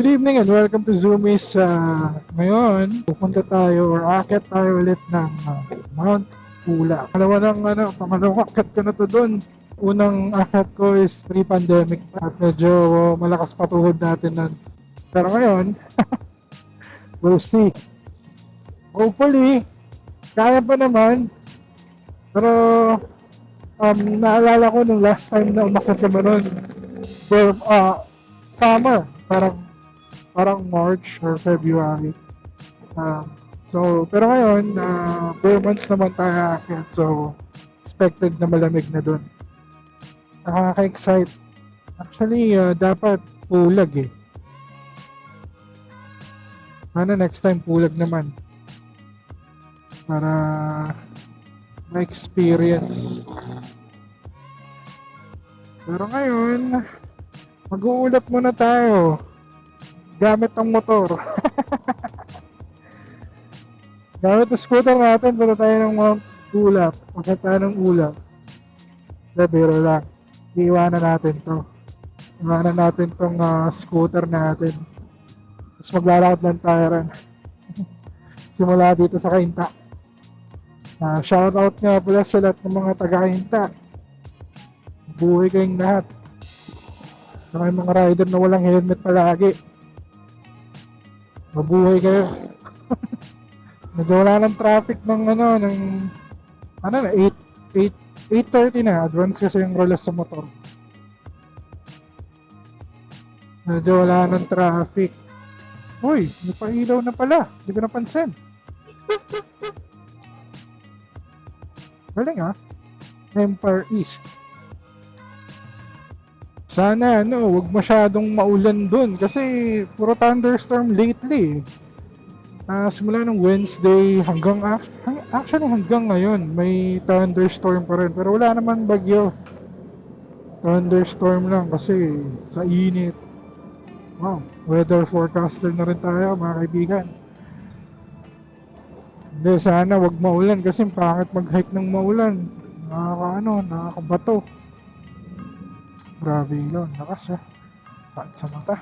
Good evening and welcome to Zoomies. Uh, ngayon, pupunta tayo or akit tayo ulit ng uh, Mount Pula. Pangalawa ng ano, pangalawang akit ko na to doon. Unang akit ko is pre-pandemic at medyo malakas patuhod natin nun. Pero ngayon, we'll see. Hopefully, kaya pa naman. Pero, um, naalala ko nung last time na umakit kami nun, well, uh, summer, parang parang March or February. Um, so, pero ngayon, uh, four months naman tayo aakyat. So, expected na malamig na dun. Nakaka-excite. Actually, uh, dapat pulag eh. Sana next time pulag naman. Para ma-experience. Pero ngayon, mag-uulap muna tayo gamit ang motor. gamit ang scooter natin, punta tayo ng Mount Ulap. Tayo ng Ulap. Biro lang. Iiwanan natin to. Iiwanan natin tong ah, scooter natin. Tapos maglalakad lang tayo rin. Simula dito sa Kainta. Ah, shoutout nga pala sa lahat ng mga taga-Kainta. Buhay kayong lahat. Saka yung mga rider na walang helmet palagi. Mabuhay kayo. Medyo wala ng traffic ng ano, ng ano na, 8, 8, 8.30 na. Advance kasi yung rolas sa motor. Medyo wala ng traffic. Uy, may pailaw na pala. Hindi ko napansin. Galing ah. Empire East. Sana ano, wag masyadong maulan dun kasi puro thunderstorm lately. Ah, simula ng Wednesday hanggang ac- hang- actually hanggang ngayon may thunderstorm pa rin pero wala naman bagyo. Thunderstorm lang kasi sa init. Wow, weather forecaster na rin tayo mga kaibigan. Hindi, sana wag maulan kasi pangit mag-hike ng maulan. Nakakaano, nakakabato. Grabe yun, lakas ah. Pat sa mata.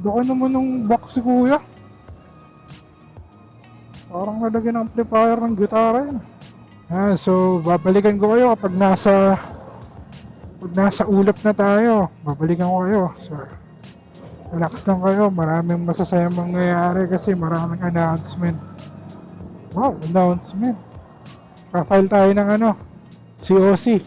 Baka naman ng box si kuya. Parang nalagyan ng amplifier ng gitara yun. Ah, so babalikan ko kayo kapag nasa pag nasa ulap na tayo, babalikan ko kayo. So, relax lang kayo. Maraming masasayang mangyayari kasi maraming announcement. Wow, announcement. Ka-file tayo ng ano, COC.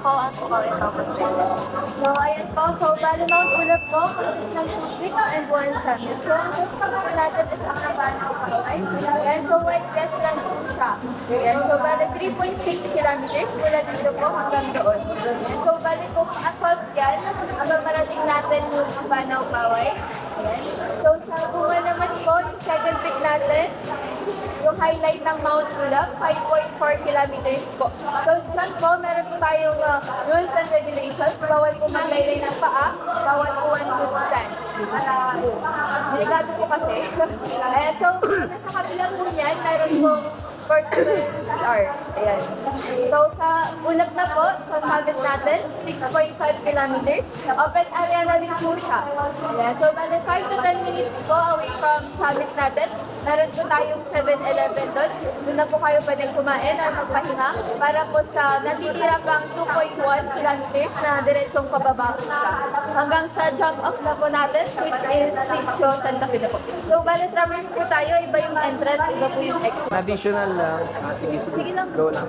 Po rin ako. So, ayan po. So, bali Mount Ulap po, consist ng 2 weeks and 1 summit. So, ang first po natin is ang Nabanaw Pagkay. Ayan, so white dress lang po siya. Ayan, so bali 3.6 kilometers mula dito po hanggang doon. Ayan, so bali po assault yan, hanggang marating natin yung Nabanaw Paway. Ayan. So, sa bunga naman po, yung second pick natin, yung highlight ng Mount Ulap, 5.4 kilometers po. So, dyan po, meron po tayong uh, rules and regulations. Bawal po maglaylay ng paa, bawal po one foot stand. Para, delikado po kasi. eh, so, sa kabila po niyan, meron pong portable CR. Ayan. So, sa ulap na po, sa summit natin, 6.5 kilometers. Open area na din po siya. Ayan. So, bali 5 to 10 minutes po away from summit natin. Meron po tayong 7-Eleven doon. Doon na po kayo pwedeng kumain or magpahinga para po sa natitira pang 2.1 kilometers na diretsong pababa po. Hanggang sa jump off na po natin, which is Sitio Santa Fe po. So, bali traverse po tayo. Iba yung entrance, iba po yung exit. Additional lang. Ah, sige, sige. Sige lang. Go lang.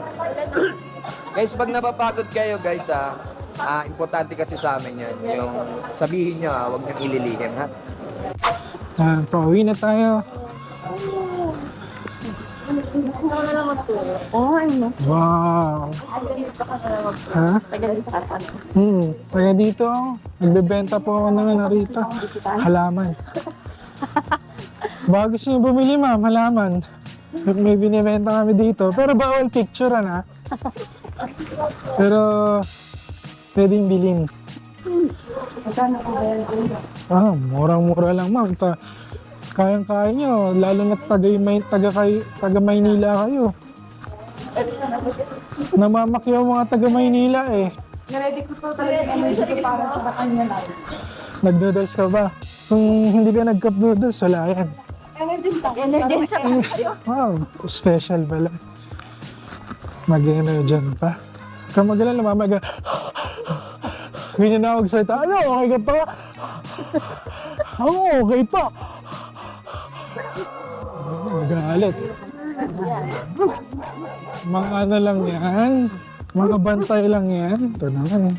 guys, pag napapagod kayo guys ah, Ah, importante kasi sa amin yan. Yung sabihin nyo, ah, huwag nyo ililihim, ha? Yan, pauwi na tayo. Gusto ko na lang magturo. Oo, ano? Wow. Gusto ko na lang magturo. Ha? Tagal. Hmm. Kaya dito, nagbebenta po ako ng ano rito. Halaman. Gusto nyo bumili ma'am, halaman. May binibenta kami dito. Pero bawal picture na. Pero pwedeng bilhin. Magkano ko ba yan? Ah, murang-mura lang ma'am. Ta kayang-kaya nyo, lalo na taga, may, taga, kay, taga Maynila kayo. Namamakyaw mga taga Maynila eh. Naready ko to talaga ano dito para sa kanya na. Nag-noodles ka ba? Kung hindi ka nag-cup noodles, wala yan. Energy siya. Wow, special pala. Mag-ano dyan pa. Kamagalan na mamaga. Ganyan na ako excited. Ano, okay ka pa? Oo, okay pa. Oh, Magalit. Mga ano lang yan. Mga bantay lang yan. Ito naman eh.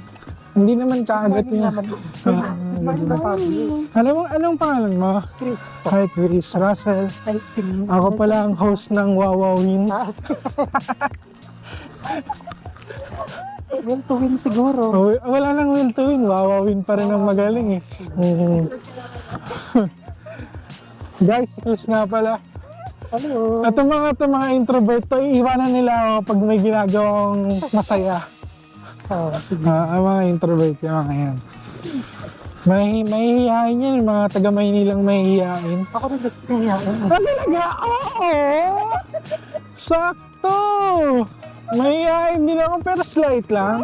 Hindi naman kaagad niya. Ah, Alam mo, anong pangalan mo? Chris. Hi, Chris Russell. Ay, Ako pala ang host ng Wawawin. Well, to win siguro. Oh, wala nang will to win. Wawawin pa rin ang magaling eh. Mhm. Guys, Chris nga pala. Hello. At ang mga, itong mga introvert to, iiwanan nila ako pag may ginagawang masaya. Oh, Ah, ang mga introvert, yung mga yan. May, mahihiyain yan, mga taga Maynilang mahihiyain. ako rin gusto niya. Ah, talaga? Oo! Sakto! Mahihain din ako pero slight lang.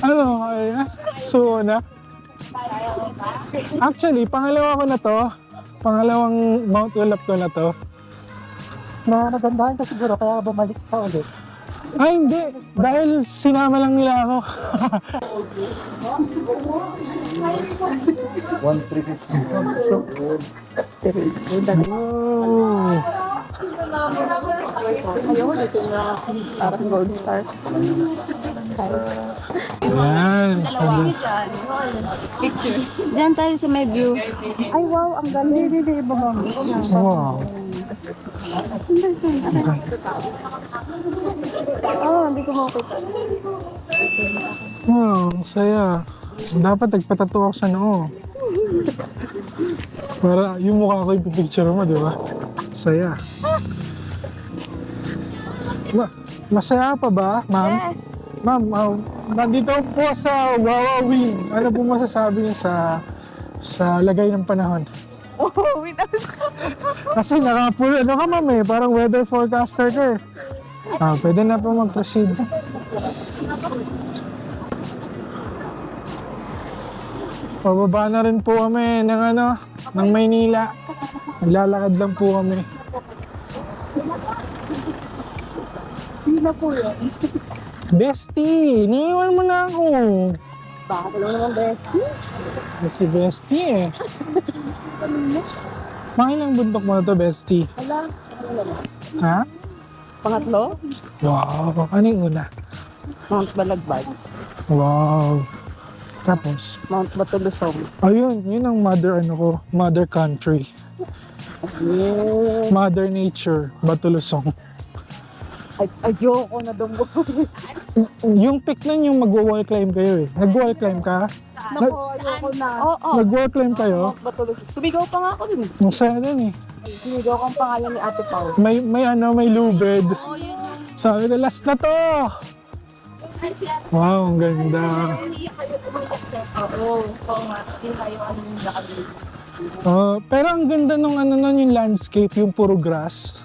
ano, kaya? So na? Actually, pangalawa ko na to. Pangalawang Mount Ulap ko na to. Naragandahan ka siguro kaya bumalik ka ulit. Ay, hindi. Dahil sinama lang nila ako. 1,350. oh. Ayaw ko dito na parang gold star. Yan. Picture. Diyan tayo sa may view. Ay, wow, ang galing. Hindi, hindi, iba ba? Wow. Oo, hindi ko makita. Wow, ang saya. Dapat nagpatato ako sa noo. Para yung mukha ko ipipicture mo, di ba? Saya. Ma masaya pa ba, ma'am? Yes. Ma'am, ah, nandito po sa Wawawin. Ano po masasabi niyo sa sa lagay ng panahon? Oh, wait. Kasi nakapulo, ano ka ma'am eh, parang weather forecaster ka eh. Ah, pwede na po mag-proceed. Pababa na rin po kami ng ano, ng Maynila. Naglalakad lang po kami. Hindi na po yun. Bestie, iniiwan mo na ako. Baka lang naman best. Si Bestie eh. Pangilang bundok mo na to, Bestie? Wala. Ha? Pangatlo? Wow, ano yung una? Mount Balagbag. Wow. Tapos, Mount Batulusong. ayun, yun ang mother ano ko, mother country. Yeah. Mother nature, Batulusong. Ay, ayoko na dumbo. Yung pick nun yung mag-wall climb kayo eh. Nag-wall climb ka? Naku, ayoko na. Oo, oh, Nag-wall climb kayo? Mount Batulusong. Sumigaw pa nga ako din. Ang saya dun eh. Sumigaw ko ang pangalan ni Ate Pao. May, may ano, may lubed. Sabi ko, last na to! Wow, ang ganda. Oo, oo nga. Hindi tayo ano yung nakabili. Oh, pero ang ganda nung ano nun, yung landscape, yung puro grass.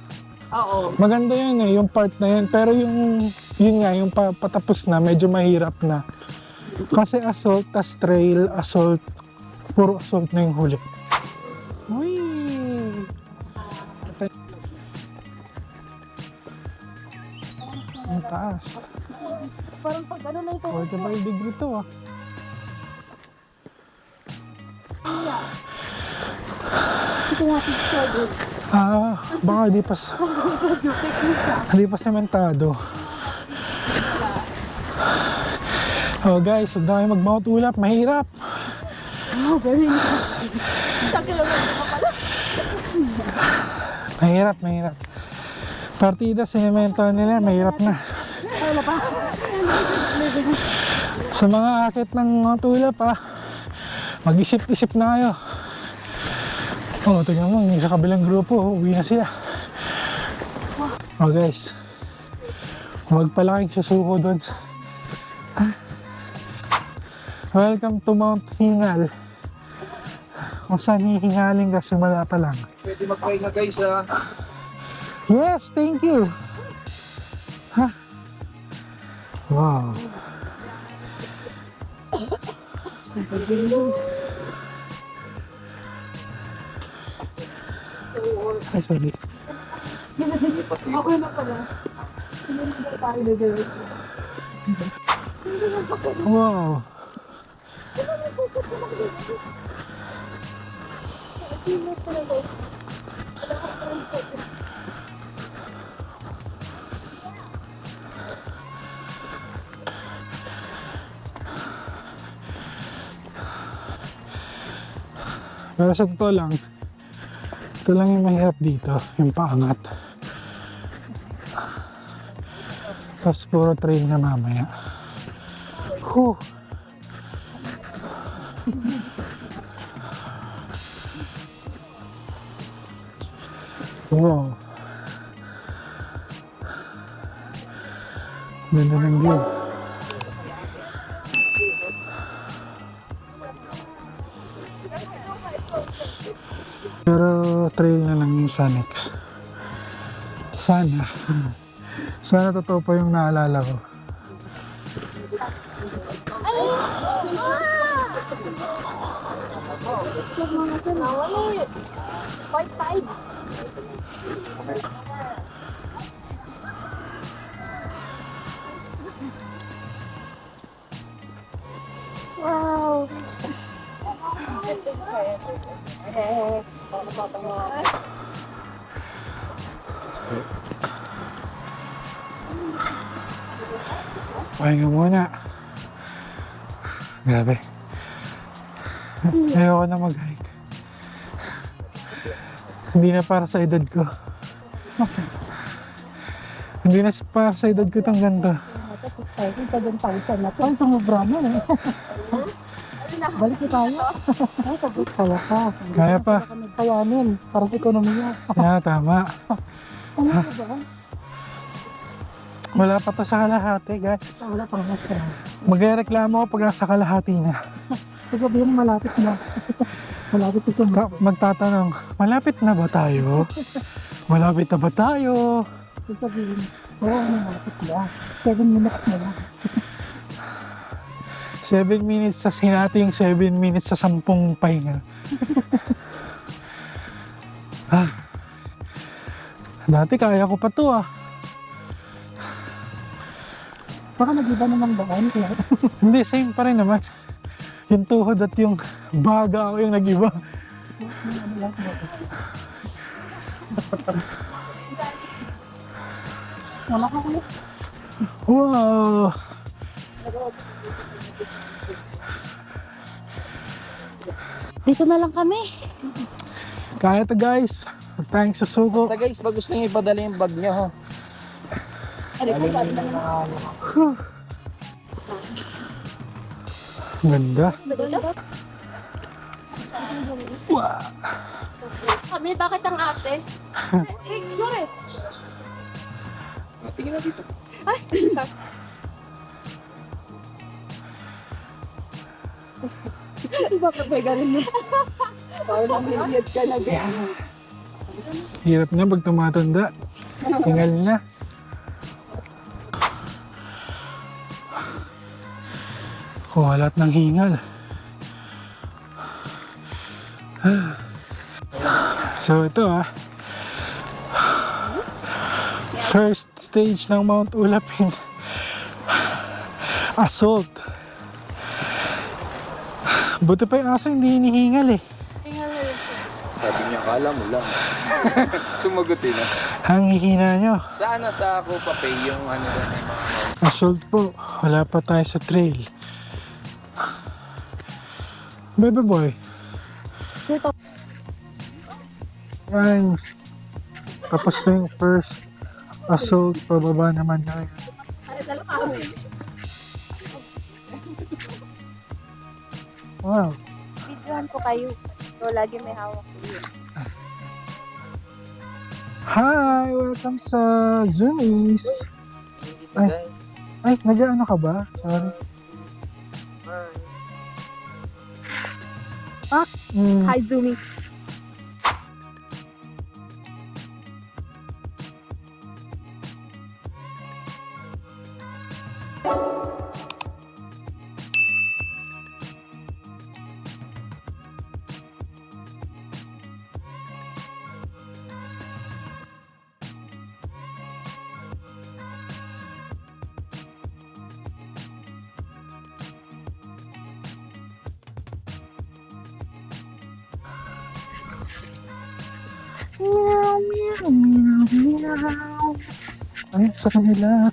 Oo. Maganda yun eh, yung part na yun. Pero yung, yun nga, yung pa, patapos na, medyo mahirap na. Kasi assault, tas trail, assault, puro assault na yung huli. Uy! Ang taas. Parang pag ano na ito. 45 degree to ah. Ito nga si. Ah, baka di pa, s- di pa sementado. Oh guys, huwag na kayo mag-mount ulap, mahirap. Oh, very Isang kilometro pa pala. Mahirap, mahirap. Partida, sinemento nila, mahirap na. Wala pa. Sa mga akit ng Mount Ulap ah, mag-isip-isip na kayo. Oh, tingnan mo, sa kabilang grupo, uwi na sila. Oh guys, huwag pala kayong susuko doon. Ah. Welcome to Mount Hingal. Kung saan hihingaling ka simula pa lang. Pwede mag-try na guys ah. Yes, thank you. Ha? Wow. Ay, sorry. Okay na pala. Wow. Pero sa totoo lang, ito lang yung mahirap dito, yung paangat. Tapos puro trail na mamaya. Whew. Wow. Ganda ng view. Pero trail na lang yung Sanex. Sana. Sana totoo pa yung naalala ko. Wow. Pahinga muna. Grabe. Ayoko na mag-hike. Hindi na para sa edad ko. Hindi na para sa edad ko itong ganito. Ay, 7,000 na to. Ang sumubra na eh. Balik na tayo. Ay, sagot kaya ka. Hindi Kaya pa. sila kami kayanin para sa ekonomiya. Yeah, tama. Ano ba ba? Wala pa to sa kalahati, guys. Ah, Wala pang mas na. Magreklamo ako pag nasa kalahati na. Sasabihin mo malapit na. malapit na sumubra. Ka- magtatanong, malapit na ba tayo? Malapit na ba tayo? Sasabihin, oo, malapit na. 7 minutes na lang. 7 minutes sa hinati yung 7 minutes sa 10 pahinga. ah. Dati kaya ko pa to ah. Baka nag-iba naman daan. Kaya Hindi, same pa rin naman. Yung tuhod at yung baga ako yung nag-iba. ano? Wala ka kuya. Wow! Dito na lang kami. Kaya to guys. Huwag tayong susuko. Basta guys, pag gusto niyo ipadala yung bag niyo ha. Ganda. Kami, bakit ang ate? Eh, sorry. Tingin na dito. Ay, Bakit may ganun mo? Parang namiliyad ka na ganyan. Hirap na pag tumatanda. Tingal na. Kuhalat ng hingal. So ito ah. First stage ng Mount Ulapin. Assault. Buti pa yung aso hindi hinihingal eh. Hingal na siya. Sabi niya, kala mo lang. Sumagutin na. Ang hihina nyo. Sana sa ako pa pay yung ano na Assault po, wala pa tayo sa trail. Bebe boy. Dito. Guys, tapos na yung first assault, pababa naman na yun. Wow. Videohan ko kayo. So, lagi may hawak ko yun. Hi! Welcome sa Zoomies. Ay, ay nag-ano ka ba? Sorry. Ah! Mm. Hi, Zumi. Ay, sa kanila.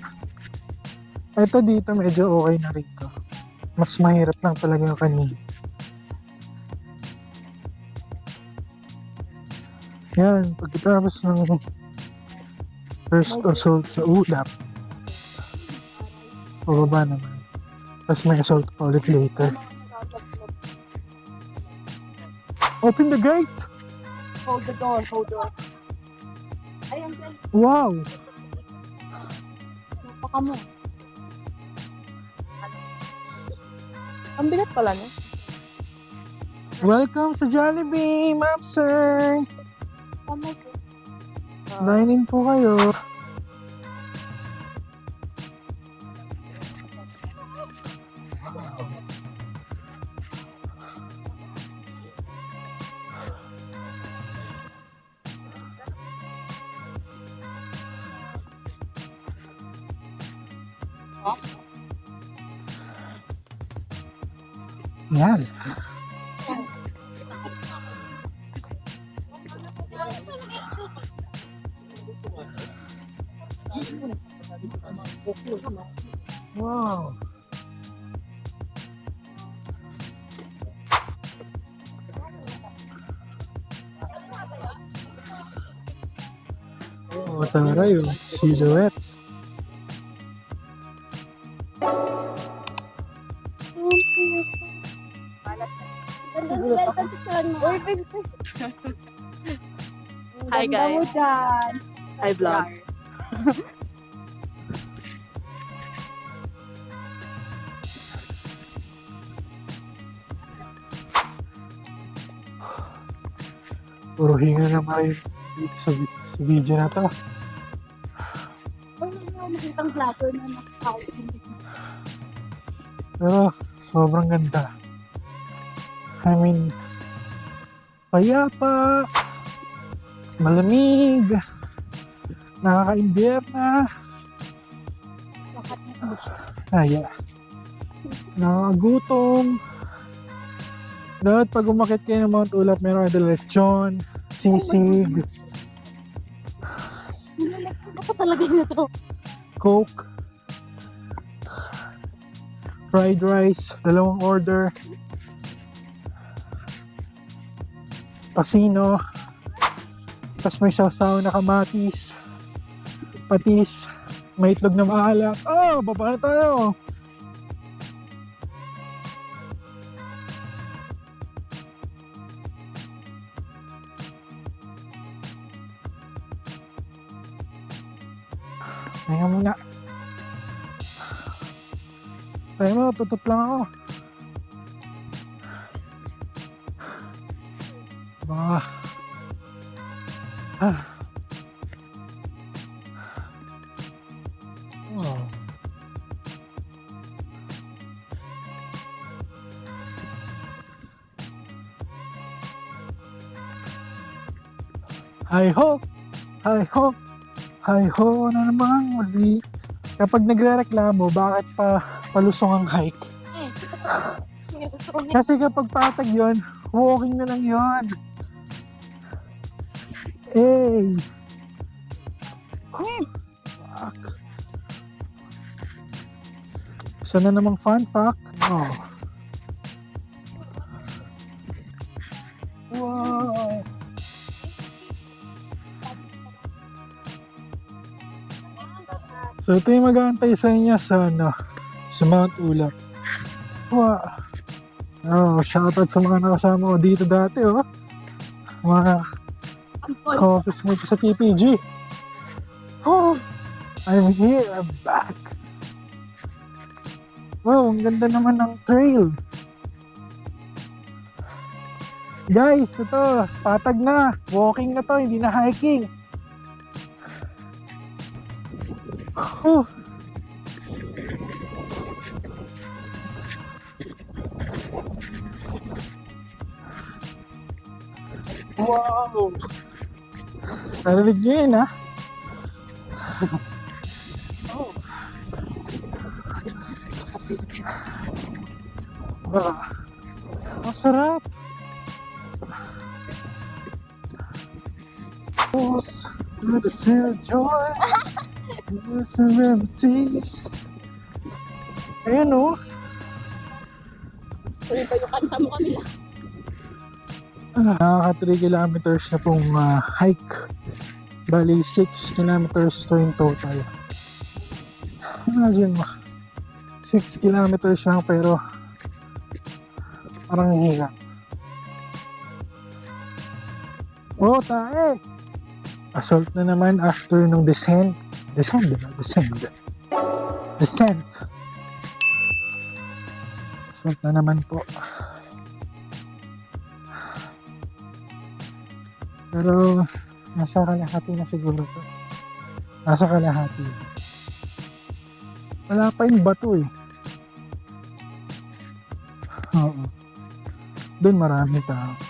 Ito dito medyo okay na rin to. Mas mahirap lang talaga yung kanina. Yan, pagkatapos ng first assault sa ulap, pababa naman. Tapos may assault pa ulit later. Open the gate! Hold the door, hold the door. Wow! Napaka mo. Ang bigat pala, no? Welcome sa Jollibee, ma'am sir! Tama ko. Dining po kayo. Oh, taray oh. Silhouette. Hi, guys. Hi, vlog. Puro hinga na tayo dito sa, sa video na to. Makitang plato na nakakawin. Pero sobrang ganda. I mean, payapa, malamig, nakaka-imbierna, kaya, nakakagutom. Dapat pag umakit kayo ng Mount Ulap, meron kayo lechon, sisig, Ako talaga na to. coke, fried rice, dalawang order, pasino, tapos may sasaw na kamatis, patis, may itlog na maalat. Oh, baba na tayo! Kaya muna. Tayo mo, tutot lang ako. Ba. Ah. Oh. Hi ho! Hi ho! Hi ho na naman muli. Kapag nagre-reklamo, bakit pa palusong ang hike? Kasi kapag patag yon, walking na lang yon. Hey! Huh! Fuck. Isa na namang fun fact. Oh. So ito yung mag-aantay sa inyo sa ano, sa Mount Ulap. Wow. Oh, shoutout sa mga nakasama ko dito dati, oh. Mga ka-office mate sa TPG. Oh, I'm here, I'm back. Wow, ang ganda naman ng trail. Guys, ito, patag na. Walking na to, hindi na hiking. Oh. Wow! Narinig niyo yun, ha? oh. Ah, masarap! Pulse to the center joy and serenity. Ayan, oh. Ah, Nakaka 3 kilometers na pong ah, hike. Bali, 6 kilometers to in total. Imagine mo, 6 kilometers lang pero parang hirap. Oh, tae! Assault na naman after nung descent. Descent, diba? Descent. Descent. Na naman po. Pero nasa kalahati na siguro to. Nasa kalahati. Wala pa yung bato eh. Oo. Doon marami tao.